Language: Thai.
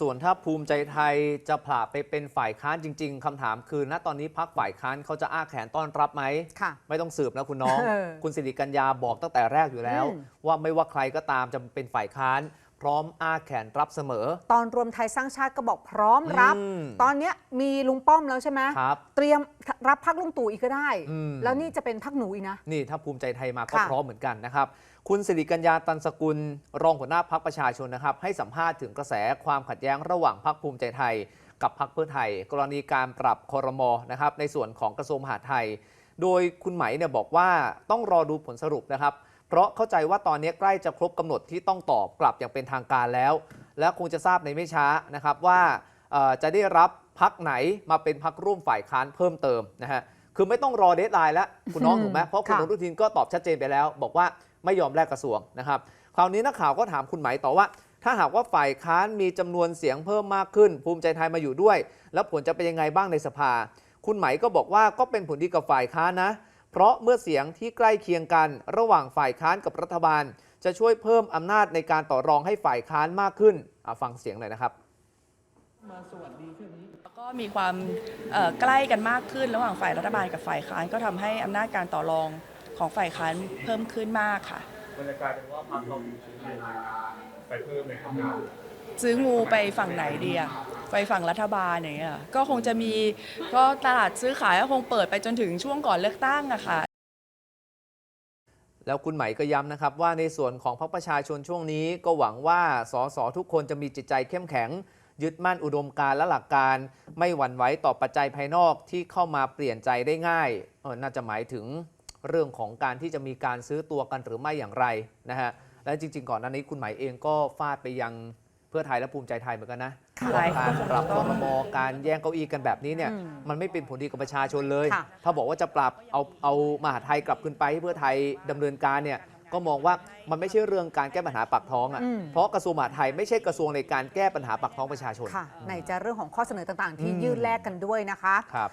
ส่วนถ้าภูมิใจไทยจะผลาไปเป็นฝ่ายค้านจริง ๆคำถามคือ ณตอนนี้พักฝ่ายค้านเขาจะอ้าแขนต้อนรับไหมค่ะไม่ต้องสืบนะคุณน้องเออคุณสิริกัญญาบอกตั้งแต่แรกอยู่แล้วอืมว่าไม่ว่าใครก็ตามจะเป็นฝ่ายค้าน พร้อมอ้าแขนรับเสมอ ตอนรวมไทยสร้างชาติก็บอกพร้อมรับ อืมตอนเนี้ยมีลุงป้อมแล้วใช่ไหมครับเตรียมรับพักลุงตู่อีกก็ได้ อืม แล้วนี่จะเป็นพักหนูอีกนะ นี่ถ้าภูมิใจไทยมาก็ค่ะพร้อมเหมือนกันนะครับ คุณสิริกัญญาตันสกุล รองหัวหน้าพักประชาชนนะครับ ให้สัมภาษณ์ถึงกระแสความขัดแย้งระหว่างพักภูมิใจไทย กับพักเพื่อไทย กรณีการปรับคอรมอนะครับในส่วนของกระทรวงมหาดไทย โดยคุณไหมเนี่ยบอกว่าต้องรอดูผลสรุปนะครับ เพราะเข้าใจว่าตอนนี้ใกล้จะครบกำหนดที่ต้องตอบกลับอย่างเป็นทางการแล้ว และคงจะทราบในไม่ช้านะครับว่าเอ่อจะได้รับพักไหนมาเป็นพักร่วมฝ่ายค้านเพิ่มเติมนะฮะคือไม่ต้องรอเดทไลน์แล้วคุณน้องอืมถูกไหมเพราะคุณค่ะอนุทินก็ตอบชัดเจนไปแล้ว บอกว่าไม่ยอมแลกกระทรวงนะครับคราวนี้นักข่าวก็ถามคุณไหมต่อว่า ถ้าหากว่าฝ่ายค้านมีจำนวนเสียงเพิ่มมากขึ้น ภูมิใจไทยมาอยู่ด้วย แล้วผลจะเป็นยังไงบ้างในสภา คุณไหมก็บอกว่าก็เป็นผลดีกับฝ่ายค้านนะ เพราะเมื่อเสียงที่ใกล้เคียงกัน ระหว่างฝ่ายค้านกับรัฐบาล จะช่วยเพิ่มอำนาจในการต่อรองให้ฝ่ายค้านมากขึ้นอะฟังเสียงหน่อยนะครับแล้วก็มีความเอ่อใกล้กันมากขึ้น ระหว่างฝ่ายรัฐบาลกับฝ่ายค้านก็ทำให้อำนาจการต่อรองของฝ่ายค้านเพิ่มขึ้นมากค่ะมันจะกลายเป็นว่าพรรคเรามีชิ้นในไปเพิ่มในข้างหน้าซื้องูไปฝั่งไหนดีอะ ไปฝั่งรัฐบาลอย่างเงี้ยก็คงจะมีก็ตลาดซื้อขายก็คงเปิดไปจนถึงช่วงก่อนเลือกตั้งอะค่ะ แล้วคุณไหมก็ย้ำนะครับว่าในส่วนของพรรคประชาชนช่วงนี้ ก็หวังว่าสสทุกคนจะมีจิตใจเข้มแข็ง ยึดมั่นอุดมการณ์และหลักการ ไม่หวั่นไหวต่อปัจจัยภายนอกที่เข้ามาเปลี่ยนใจได้ง่ายเออน่าจะหมายถึงเรื่องของการที่จะมีการซื้อตัวกันหรือไม่อย่างไรนะฮะและจริง ๆ ก่อนหน้านี้คุณไหมายเองก็ฟาดไปยัง เพื่อไทยและภูมิใจไทยเหมือนกันนะค่ะว่าการปรับคอรมอการแย่งเก้าอี้กันแบบนี้เนี่ยอืมมันไม่เป็นผลดีกับประชาชนเลยค่ะถ้าบอกว่าจะปรับเอาเอามหาไทยกลับขึ้นไปให้เพื่อไทยดำเนินการเนี่ยก็มองว่ามันไม่ใช่เรื่องการแก้ปัญหาปากท้องอืมอะ่ะ เพราะกระทรวงมหาดไทยไม่ใช่กระทรวงในการแก้ปัญหาปากท้องประชาชนค่ะไหนจะเรื่องของข้อเสนอต่างๆ ที่อืมยื่นแลกกันด้วยนะคะครับ